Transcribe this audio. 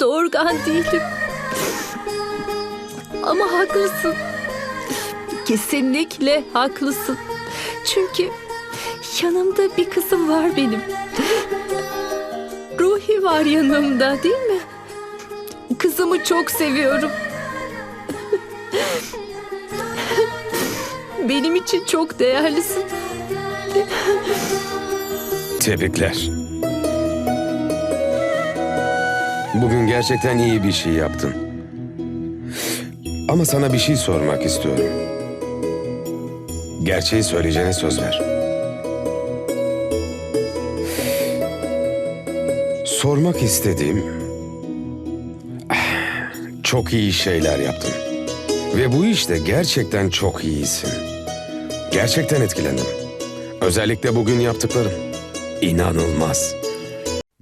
doğurgan değilim. Ama haklısın. Kesinlikle haklısın. Çünkü yanımda bir kızım var benim. Ruhi var yanımda değil mi? Kızımı çok seviyorum. Benim için çok değerlisin. Tebrikler. Bugün gerçekten iyi bir şey yaptın. Ama sana bir şey sormak istiyorum. Gerçeği söyleyeceğine söz ver. Sormak istediğim... Çok iyi şeyler yaptın. Ve bu işte gerçekten çok iyisin. Gerçekten etkilendim. Özellikle bugün yaptıklarım. İnanılmaz.